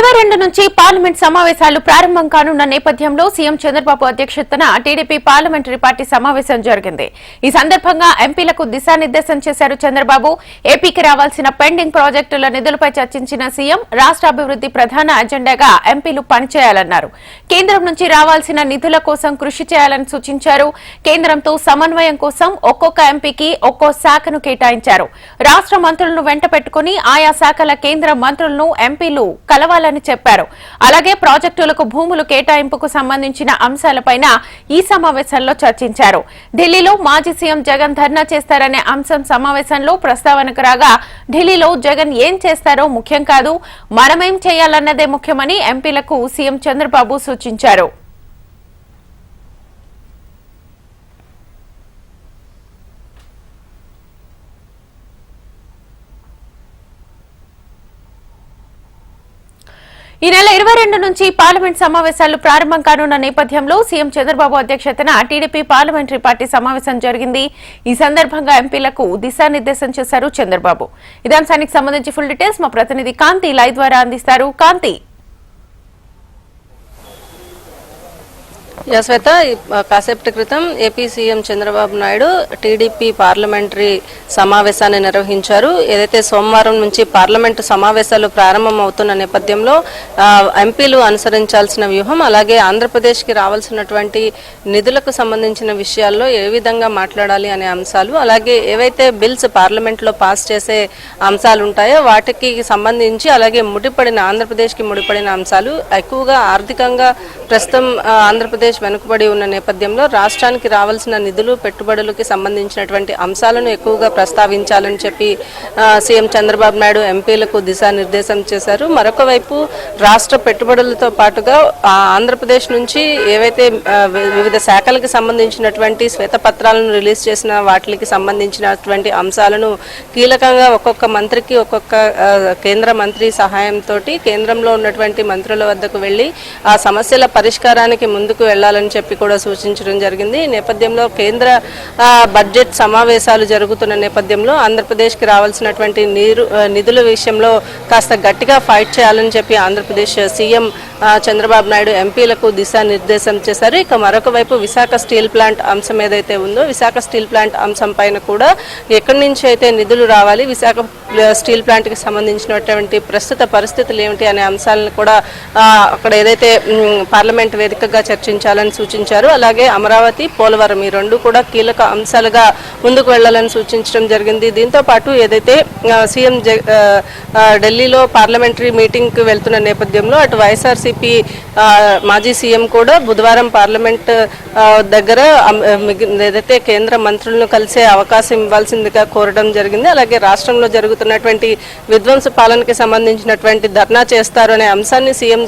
ఇరవై రెండు నుంచి పార్లమెంట్ సమావేశాలు ప్రారంభం కానున్న నేపథ్యంలో సీఎం చంద్రబాబు అధ్యక్షతన టీడీపీ పార్లమెంటరీ పార్టీ సమావేశం జరిగింది. ఈ సందర్భంగా ఎంపీలకు దిశానిర్దేశం చేశారు చంద్రబాబు. ఏపీకి రావాల్సిన పెండింగ్ ప్రాజెక్టుల నిధులపై చర్చించిన సీఎం రాష్ట్రాభివృద్ది ప్రధాన అజెండాగా ఎంపీలు పనిచేయాలన్నారు. కేంద్రం నుంచి రావాల్సిన నిధుల కోసం కృషి చేయాలని సూచించారు. కేంద్రంతో సమన్వయం కోసం ఒక్కొక్క ఎంపీకి ఒక్కో శాఖను కేటాయించారు. రాష్ట్ర మంత్రులను వెంట పెట్టుకుని ఆయా శాఖల కేంద్ర మంత్రులను ఎంపీలు కలవాలని చెప్పారు. అలాగే ప్రాజెక్టులకు భూములు కేటాయింపుకు సంబంధించిన అంశాలపైన ఈ సమావేశంలో చర్చించారు. ఢిల్లీలో మాజీ సీఎం జగన్ ధర్నా చేస్తారనే అంశం సమావేశంలో ప్రస్తావనకు రాగా ఢిల్లీలో జగన్ ఏం చేస్తారో ముఖ్యం కాదు మనమేం చేయాలన్నదే ముఖ్యమని ఎంపీలకు సీఎం చంద్రబాబు సూచించారు. ఈ నెల ఇరవై రెండు నుంచి పార్లమెంట్ సమావేశాలు ప్రారంభం కానున్న నేపథ్యంలో సీఎం చంద్రబాబు అధ్యక్షతన టీడీపీ పార్లమెంటరీ పార్టీ సమావేశం జరిగింది. ఈ సందర్భంగా ఎంపీలకు దిశానిర్దేశం చేశారు చంద్రబాబు. ఇదే అంశానికి సంబంధించి ఫుల్ డీటెయిల్స్ మా ప్రతినిధి కాంతి లైవ్ ద్వారా అందిస్తారు. కాంతి యశ్వేత శ్వేత ఈ కాసేపటి క్రితం AP CM Chandrababu Naidu TDP parliamentary సమావేశాన్ని నిర్వహించారు. ఏదైతే సోమవారం నుంచి పార్లమెంటు సమావేశాలు ప్రారంభం అవుతున్న నేపథ్యంలో ఎంపీలు అనుసరించాల్సిన వ్యూహం అలాగే ఆంధ్రప్రదేశ్కి రావాల్సినటువంటి నిధులకు సంబంధించిన విషయాల్లో ఏ విధంగా మాట్లాడాలి అనే అంశాలు అలాగే ఏవైతే బిల్స్ పార్లమెంట్లో పాస్ చేసే అంశాలు ఉంటాయో వాటికి సంబంధించి అలాగే ముడిపడిన ఆంధ్రప్రదేశ్కి ముడిపడిన అంశాలు ఎక్కువగా ఆర్థికంగా ప్రస్తుతం ఆంధ్రప్రదేశ్ ఆంధ్రప్రదేశ్ వెనుకబడి ఉన్న నేపథ్యంలో రాష్ట్రానికి రావాల్సిన నిధులు పెట్టుబడులకి సంబంధించినటువంటి అంశాలను ఎక్కువగా ప్రస్తావించాలని చెప్పి సీఎం చంద్రబాబు నాయుడు ఎంపీలకు దిశానిర్దేశం చేశారు. మరొక వైపు రాష్ట్ర పెట్టుబడులతో పాటుగా ఆంధ్రప్రదేశ్ నుంచి ఏవైతే వివిధ శాఖలకు సంబంధించినటువంటి శ్వేతపత్రాలను రిలీజ్ చేసిన వాటికి సంబంధించినటువంటి అంశాలను కీలకంగా ఒక్కొక్క మంత్రికి ఒక్కొక్క కేంద్ర మంత్రి సహాయంతో కేంద్రంలో ఉన్నటువంటి మంత్రుల వద్దకు వెళ్ళి ఆ సమస్యల పరిష్కారానికి ముందుకు వెళ్ళాలని చెప్పి కూడా సూచించడం జరిగింది. ఈ నేపథ్యంలో కేంద్ర బడ్జెట్ సమావేశాలు జరుగుతున్న నేపథ్యంలో ఆంధ్రప్రదేశ్కి రావాల్సినటువంటి నీరు నిధుల విషయంలో కాస్త గట్టిగా ఫైట్ చేయాలని చెప్పి ఆంధ్రప్రదేశ్ సీఎం చంద్రబాబు నాయుడు ఎంపీలకు దిశానిర్దేశం చేశారు. ఇక మరొక వైపు విశాఖ స్టీల్ ప్లాంట్ అంశం ఏదైతే ఉందో విశాఖ స్టీల్ ప్లాంట్ అంశం పైన కూడా ఎక్కడి నుంచి అయితే నిధులు రావాలి విశాఖ స్టీల్ ప్లాంట్కి సంబంధించినటువంటి ప్రస్తుత పరిస్థితులు ఏమిటి అనే అంశాలను కూడా అక్కడ ఏదైతే పార్లమెంట్ వేదికగా చర్చించాలని సూచించారు. అలాగే అమరావతి పోలవరం ఈ రెండు కూడా కీలక అంశాలుగా ముందుకు వెళ్ళాలని సూచించడం జరిగింది. దీంతో పాటు ఏదైతే సీఎం ఢిల్లీలో పార్లమెంటరీ మీటింగ్కి వెళ్తున్న నేపథ్యంలో అటు వైఎస్ఆర్సీపీ మాజీ సీఎం కూడా బుధవారం పార్లమెంట్ దగ్గర ఏదైతే కేంద్ర మంత్రులను కలిసే అవకాశం ఇవ్వాల్సిందిగా కోరడం జరిగింది. అలాగే రాష్ట్రంలో జరుగుతున్నటువంటి విధ్వంస పాలనకి సంబంధించినటువంటి ధర్నా చేస్తారు అనే అంశాన్ని సీఎం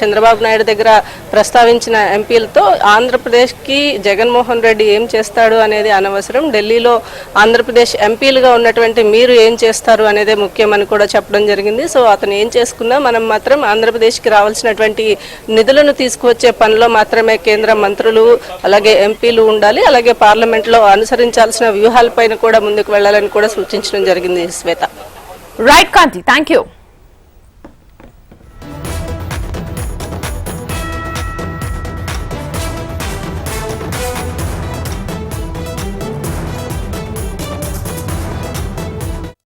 చంద్రబాబు నాయుడు దగ్గర ప్రస్తావించిన ఎంపీలతో ఆంధ్రప్రదేశ్కి జగన్మోహన్ రెడ్డి ఏం చేస్తాడు అనేది అనవసరం. ఢిల్లీలో ఆంధ్రప్రదేశ్ ఎంపీలుగా ఉన్నటువంటి మీరు ఏం చేస్తారు అనేదే ముఖ్యమని కూడా చెప్పడం జరిగింది. సో అతను ఏం చేసుకున్నా మనం మాత్రం ఆంధ్రప్రదేశ్కి రావాల్సినటువంటి నిధులను తీసుకువచ్చే పనిలో మాత్రమే కేంద్ర మంత్రులు అలాగే ఎంపీలు ఉండాలి. అలాగే పార్లమెంట్లో అనుసరించాల్సిన వ్యూహాలపైన కూడా ముందుకు వెళ్ళాలని కూడా సూచించడం జరిగింది Right, Kanti. Thank you.